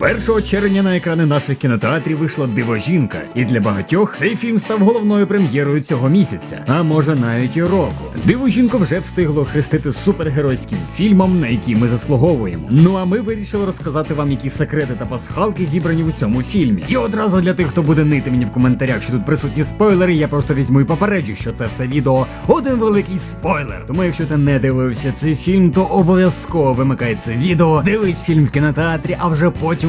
1 червня на екрани наших кінотеатрів вийшла Дивожінка, і для багатьох цей фільм став головною прем'єрою цього місяця, а може навіть і року. Дивожінку вже встигло хрестити супергеройським фільмом, на який ми заслуговуємо. Ну а ми вирішили розказати вам, які секрети та пасхалки зібрані у цьому фільмі. І одразу для тих, хто буде нити мені в коментарях, що тут присутні спойлери, я просто візьму і попереджу, що це все відео один великий спойлер. Тому якщо ти не дивився цей фільм, то обов'язково вимикай це відео, дивись фільм в кінотеатрі, а вже потім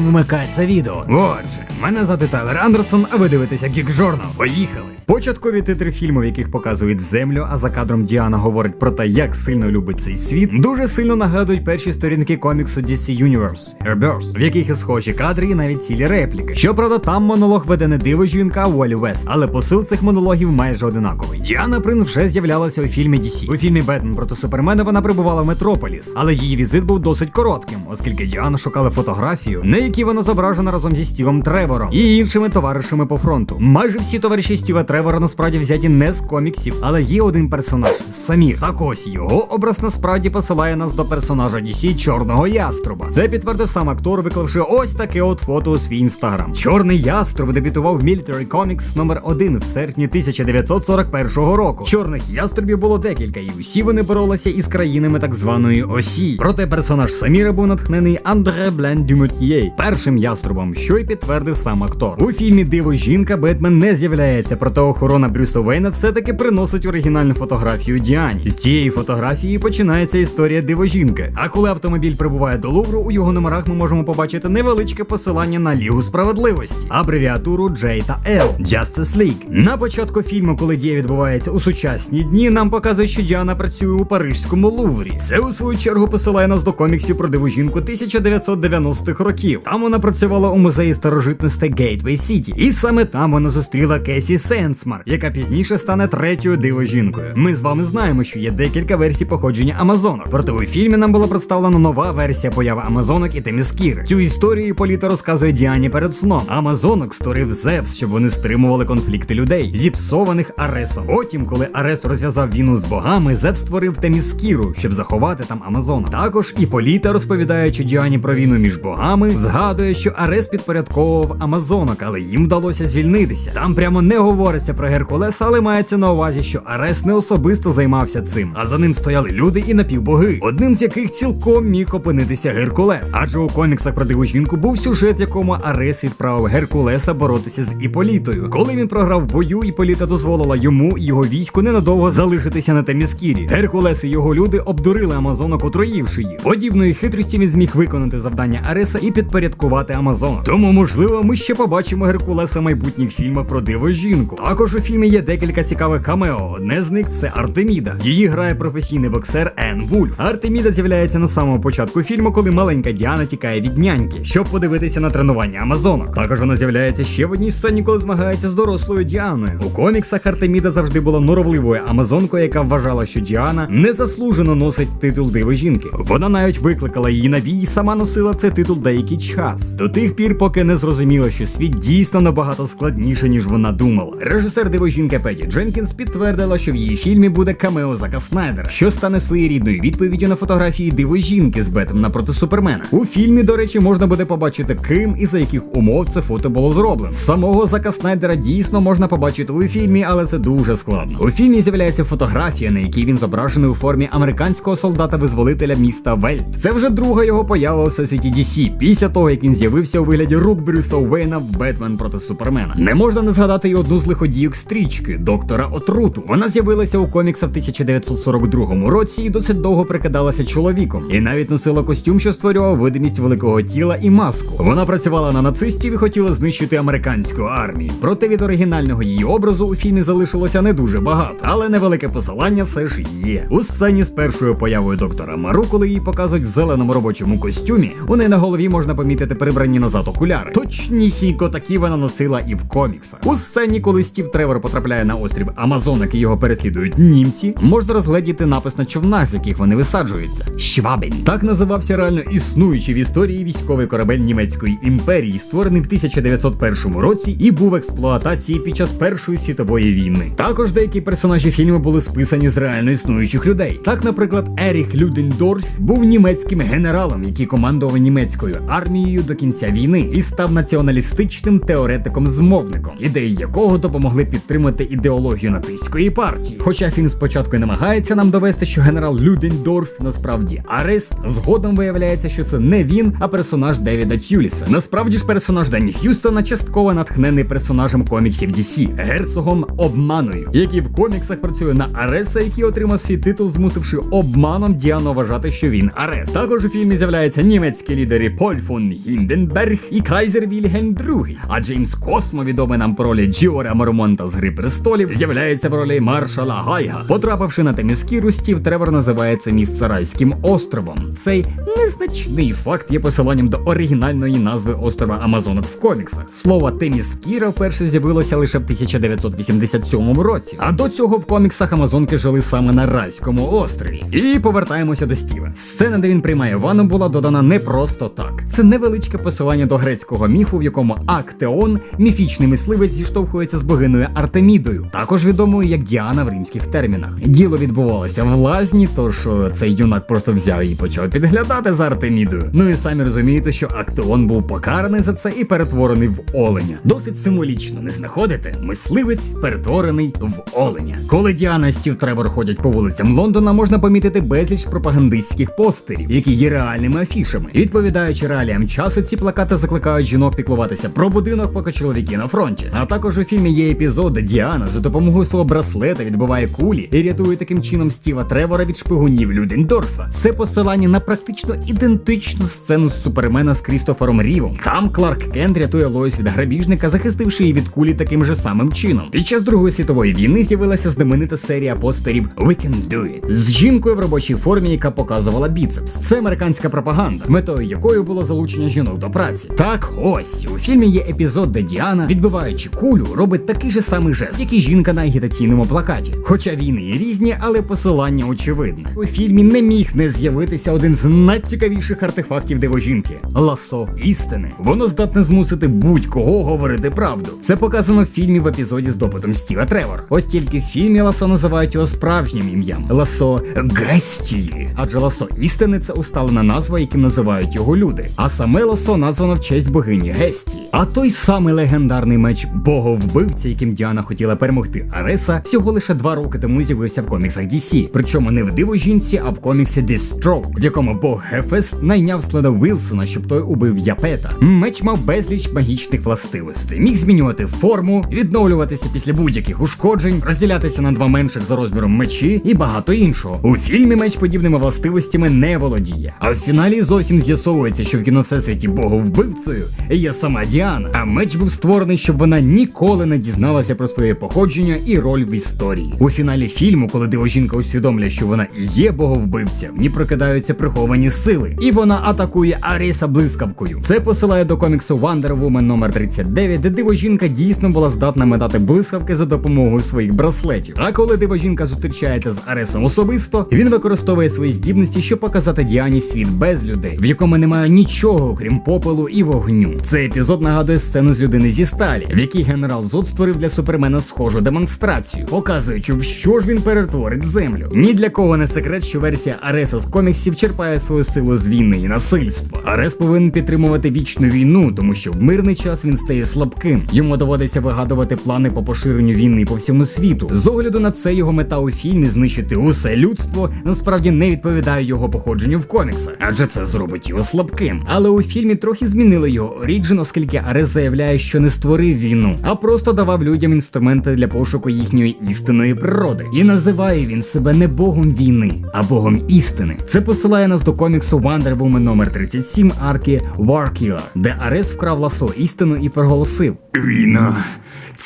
це відео. Отже, мене звати Тайлер Андерсон, а ви дивитеся Geek Journal. Поїхали! Початкові титри фільму, в яких показують землю, а за кадром Діана говорить про те, як сильно любить цей світ, дуже сильно нагадують перші сторінки коміксу DC Universe Rebirth, в яких і схожі кадри і навіть цілі репліки. Щоправда, там монолог веде не диво жінка, Уолі Вест, але посил цих монологів майже одинаковий. Діана Принц вже з'являлася у фільмі DC. У фільмі Бетмен проти Супермена вона прибувала в Метрополіс, але її візит був досить коротким, оскільки Діана шукала фотографію, на якій вона зображена разом зі Стівом Тревором і іншими товаришами по фронту. Майже всі товариші Стіва Тревора насправді взяті не з коміксів, але є один персонаж Самір. Так ось його образ насправді посилає нас до персонажа DC Чорного Яструба. Це підтвердив сам актор, виклавши ось таке от фото у свій інстаграм. Чорний яструб дебютував в Military Comics номер 1 в серпні 1941 року. Чорних яструбів було декілька, і усі вони боролися із країнами так званої осі. Проте персонаж Саміра був натхнений Андре Блен Дюмутьє, першим яструбом, що й підтвердив сам актор. У фільмі Диво жінка Бетмен не з'являється, проте охорона Брюса Вейна все-таки приносить оригінальну фотографію Діані. З цієї фотографії починається історія диво жінки. А коли автомобіль прибуває до Лувру, у його номерах ми можемо побачити невеличке посилання на Лігу справедливості, абревіатуру J та L – Justice League. На початку фільму, коли дія відбувається у сучасні дні, нам показують, що Діана працює у парижському Луврі. Це у свою чергу посилає нас до коміксів про диву жінку 1990-х років. Там вона працювала у музеї старожитностей Gateway City. І саме там вона зустріла Кесі Сенсмар, яка пізніше стане третьою диво жінкою. Ми з вами знаємо, що є декілька версій походження Амазонок. Проте у фільмі нам була представлена нова версія появи Амазонок і Теміскіри. Цю історію Політа розказує Діані перед сном. Амазонок створив Зевс, щоб вони стримували конфлікти людей, зіпсованих Аресом. Потім, коли Арес розв'язав війну з богами, Зевс створив Теміскіру, щоб заховати там Амазонок. Також і Політа, розповідаючи Діані про війну між богами, згадує, що Арес підпорядковував Амазонок, але їм вдалося звільнитися. Там прямо не говориться про Геркулеса, але мається на увазі, що Арес не особисто займався цим, а за ним стояли люди і напівбоги, одним з яких цілком міг опинитися Геркулес. Адже у коміксах про диву жінку був сюжет, якому Арес відправив Геркулеса боротися з Іполітою. Коли він програв бою, Іполіта дозволила йому і його війську ненадовго залишитися на Теміскірі. Геркулес і його люди обдурили Амазонок, отруївши їх. Подібної хитрості він зміг виконати завдання Ареса і підпорядкувати Амазонок. Тому, можливо, ми ще побачимо Геркулеса майбутніх фільмах про диво жінку. Також у фільмі є декілька цікавих камео. Одне з них це Артеміда. Її грає професійний боксер Ен Вульф. Артеміда з'являється на самому початку фільму, коли маленька Діана тікає від няньки, щоб подивитися на тренування Амазонок. Також вона з'являється ще в одній сцені, коли змагається з дорослою Діаною. У коміксах Артеміда завжди була норовливою амазонкою, яка вважала, що Діана незаслужено носить титул диви жінки. Вона навіть викликала її на бій і сама носила цей титул деякий час. До тих пір, поки не зрозуміла, що світ дійсно набагато складніше, ніж вона думала. Режисер диво жінки Петі Дженкінс підтвердила, що в її фільмі буде камео Зака Снайдера, що стане своєрідною відповіддю на фотографії диво жінки з Бетмена проти Супермена. У фільмі, до речі, можна буде побачити, ким і за яких умов це фото було зроблено. Самого Зака Снайдера дійсно можна побачити у фільмі, але це дуже складно. У фільмі з'являється фотографія, на якій він зображений у формі американського солдата-визволителя міста Вельт. Це вже друга його поява у всесвіті DC, після того як він з'явився у вигляді рук Брюса Уейна в Бетмен проти Супермена. Не можна не згадати й одну з лиходійок стрічки доктора Отруту. Вона з'явилася у коміксах в 1942 році і досить довго прикидалася чоловіком, і навіть носила костюм, що створював видимість великого тіла і маску. Вона працювала на нацистів і хотіла знищити американську армію. Проте від оригінального її образу у фільмі залишилося не дуже багато, але невелике посилання все ж є. У сцені з першою появою доктора Мару, коли її показують в зеленому робочому костюмі, у неї на голові можна помітити прибрані назад окуляри. Точнісінько такі вона носила і в коміксах. У сцені, коли Стів Тревор потрапляє на острів Амазонок і його переслідують німці, можна розгледіти напис на човнах, з яких вони висаджуються. Швабін. Так називався реально існуючий в історії військовий корабель німецької імперії, створений в 1901 році і був в експлуатації під час Першої світової війни. Також деякі персонажі фільму були списані з реально існуючих людей. Так, наприклад, Еріх Людендорф був німецьким генералом, який командував німецькою армією до кінця війни і став націоналістичним теоретиком-змовником, ідеї якого допомогли підтримати ідеологію нацистської партії. Хоча фільм спочатку і намагається нам довести, що генерал Людендорф насправді Арес, згодом виявляється, що це не він, а персонаж Девіда Тюліса. Насправді ж персонаж Денні Х'юстона частково натхнений персонажем коміксів DC, герцогом обманою, який в коміксах працює на Ареса, який отримав свій титул, змусивши обманом Діану вважати, що він Арес. Також у фільмі з'являються німецькі лідери Поль фон Гінденберг і Кайзер Вільгельм II. А Джеймс Космо, відомий нам по ролі Джіора Мормонта з Гри престолів, з'являється в ролі маршала Гайга. Потрапивши на Теміскіру, Стів Тревор називається місце райським островом. Цей незначний факт є посиланням до оригінальної назви острова Амазонок в коміксах. Слово Теміскіра вперше з'явилося лише в 1987 році. А до цього в коміксах Амазонки жили саме на райському острові. І повертаємося до Стіва. Сцена, де він приймає ванну, була додана не просто так. Це невеличке посилання до грецького міфу, в якому Актеон, міфічний мисливець, зіштовхується з богиною Артемідою, також відомою як Діана в римських термінах. Діло відбувалося в лазні, тож е, цей юнак просто взяв і почав підглядати за Артемідою. Ну і самі розумієте, що Актеон був покараний за це і перетворений в оленя. Досить символічно, не знаходите? Мисливець перетворений в оленя. Коли Діана Стів Тревор ходять по вулицям Лондона, можна помітити безліч пропагандистських постерів, які є реальними афішами. Відповідаючи реаліям часу, ці плакати закликають жінок піклуватися про будинок, поки чоловіки на фронті. А також у фільмі є епізод, де Діана за допомогою свого браслета відбиває кулі і рятує таким чином Стіва Тревора від шпигунів Людендорфа. Це посилання на практично ідентичну сцену з супермена з Крістофером Рівом. Там Кларк Кент рятує Лоїс від грабіжника, захистивши її від кулі таким же самим чином. Під час Другої світової війни з'явилася знаменита серія постерів We Can Do It з жінкою в робочій формі, яка показувала біцепс. Це американська пропаганда, метою якої було залучення жінок до праці. Так ось у фільмі є епізод, де Діана, відбиваючи кулю, робить такий же самий жест, як і жінка на агітаційному плакаті. Хоча війни і різні, але посилання очевидне. У фільмі не міг не з'явитися один з найцікавіших артефактів дивожінки ласо істини. Воно здатне змусити будь-кого говорити правду. Це показано в фільмі в епізоді з допитом Стіва Тревор. Ось тільки в фільмі ласо називають його справжнім ім'ям ласо Гестії. Адже ласо істини це усталена назва, яким називають його люди. А саме ласо названо в честь богині Гестії. А той самий легендарний меч боговбивця, яким Діана хотіла перемогти Ареса, всього лише два роки тому з'явився в коміксах DC. Причому не в диво жінці, а в коміксі Deathstroke, в якому бог Гефест найняв Следа Вілсона, щоб той убив Япета. Меч мав безліч магічних властивостей, міг змінювати форму, відновлюватися після будь-яких ушкоджень, розділятися на два менших за розміром мечі і багато іншого. У фільмі меч подібними властивостями не володіє. А в фіналі зовсім з'ясовується, що в кіно всесвіті боговбивцею є сама Діана. А меч був створений, щоб вона ніколи не дізналася про своє походження і роль в історії. У фіналі фільму, коли дивожінка усвідомлює, що вона і є боговбивця, в ній прокидаються приховані сили, і вона атакує Аріса блискавкою. Це посилає до коміксу Wonder Woman номер 39, де дивожінка дійсно була здатна метати блискавки за допомогою своїх браслетів. А коли дивожінка зустрічається з Аресом особисто, він використовує свої здібності, щоб показати Діані світ без людей, в якому немає нічого, крім попелу і вогню. Цей епізод нагадує сцену з людини зі сталі, в якій генерал Зод створив для супермена схожу демонстрацію, показуючи, в що ж він перетворить землю. Ні для кого не секрет, що версія Ареса з коміксів черпає свою силу з війни і насильства. Арес повинен підтримувати вічну війну, тому що в мирний час він стає слабким. Йому доводиться вигадувати плани по поширенню війни по всьому світу. З огляду на це його мета у фільмі знищити усе людство насправді не відповідає його походженню в коміксах, адже це зробить його слабким. Але у фільмі трохи змінили його оріджин, оскільки Арес заявляє, що не створив війну, а просто давав людям інструменти для пошуку їхньої істинної природи. І називає він себе не богом війни, а богом істини. Це посилає нас до коміксу Wonder Woman номер 37 арки Warkiller, де Арес вкрав ласо істину і проголосив: Війна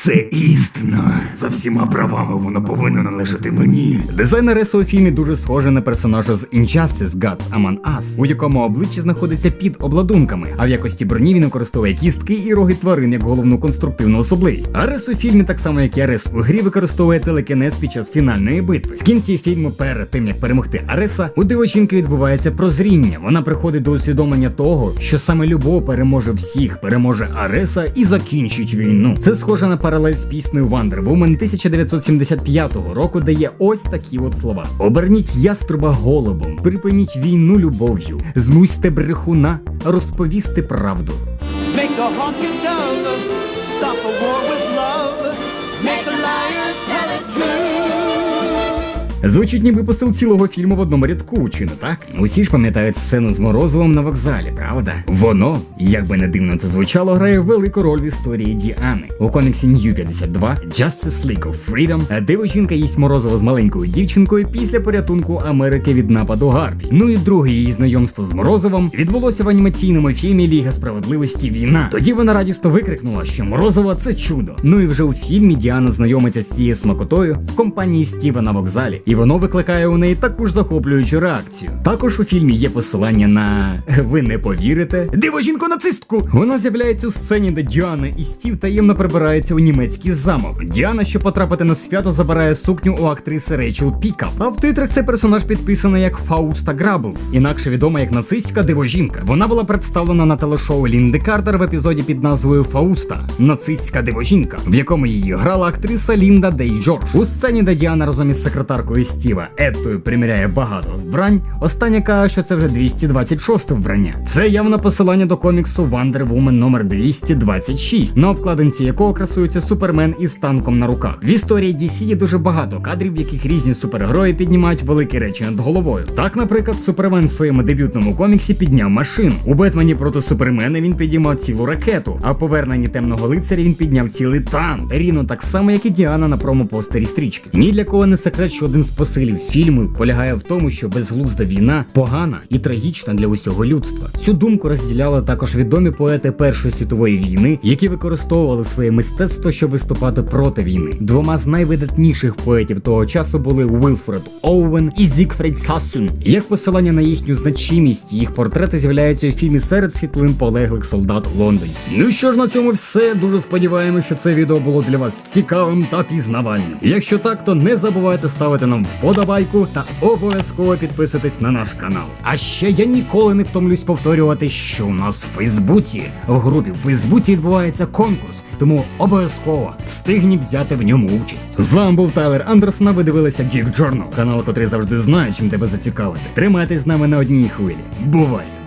це істина. За всіма правами воно повинно належати мені. Дизайн Ареса у фільмі дуже схожий на персонажа з Injustice Gods Among Us, у якому обличчя знаходиться під обладунками, а в якості броні він використовує кістки і роги тварин як головну конструктивну особливість. Арес у фільмі, так само як і Арес у грі, використовує телекінез під час фінальної битви. В кінці фільму, перед тим як перемогти Ареса, у дивочинки відбувається прозріння. Вона приходить до усвідомлення того, що саме любов переможе всіх, переможе Ареса і закінчить війну. Це схоже на паралель з піснею Wonder Woman 1975 року, де є ось такі от слова: Оберніть яструба голубом, припиніть війну любов'ю, змусьте брехуна розповісти правду. Make tonk, stop a war with love, make a liar tell it true. Звучить ніби посил цілого фільму в одному рядку, чи не так? Усі ж пам'ятають сцену з Морозовим на вокзалі, правда? Воно, як би не дивно це звучало, грає велику роль в історії Діани. У коміксі New 52 Justice League of Freedom диво жінка їсть Морозова з маленькою дівчинкою після порятунку Америки від нападу Гарпі. Ну і друге її знайомство з Морозовим відбулося в анімаційному фільмі Ліга справедливості Війна. Тоді вона радісно викрикнула, що Морозова це чудо. Ну і вже у фільмі Діана знайомиться з цією смакотою в компанії Стіва на вокзалі, і воно викликає у неї таку ж захоплюючу реакцію. Також у фільмі є посилання на ви не повірите диво жінку нацистку. Вона з'являється у сцені, де Діана і Стів таємно прибираються у німецький замок. Діана, щоб потрапити на свято, забирає сукню у актриси Рейчел Пікап. А в титрах цей персонаж підписаний як Фауста Граблс, інакше відома як нацистська дивожінка. Вона була представлена на телешоу Лінди Картер в епізоді під назвою Фауста нацистська дивожінка, в якому її грала актриса Лінда Дей Джордж. У сцені, де Діана разом із секретаркою Стіва Еттою приміряє багато вбрань. Остання каже, що це вже 226 вбрання. Це явно посилання до коміксу Wonder Woman номер 226, на обкладинці якого красується супермен із танком на руках. В історії DC є дуже багато кадрів, в яких різні супергерої піднімають великі речі над головою. Так, наприклад, Супермен в своєму дебютному коміксі підняв машину. У Бетмені проти Супермена він підіймав цілу ракету, а поверненні темного лицаря він підняв цілий танк. Рівно так само, як і Діана на промопостері стрічки. Ні для кого не секрет, що один з посилів фільму полягає в тому, що безглузда війна погана і трагічна для усього людства. Цю думку розділяли також відомі поети Першої світової війни, які використовували своє мистецтво, щоб виступати проти війни. Двома з найвидатніших поетів того часу були Уилфред Оуен і Зікфрід Сассюн. Як посилання на їхню значимість, їх портрети з'являються у фільмі серед світлин полеглих солдат у Лондоні. Ну що ж на цьому все. Дуже сподіваємося, що це відео було для вас цікавим та пізнавальним. Якщо так, то не забувайте ставити нам вподобайку та обов'язково підписуйтесь на наш канал. А ще я ніколи не втомлюсь повторювати, що у нас в Фейсбуці в групі в Фейсбуці відбувається конкурс, тому обов'язково встигніть взяти в ньому участь. З вами був Тайлер Андерсон, а ви дивилися Geek Journal, канал, котрий завжди знає, чим тебе зацікавити. Тримайтесь з нами на одній хвилі. Бувайте!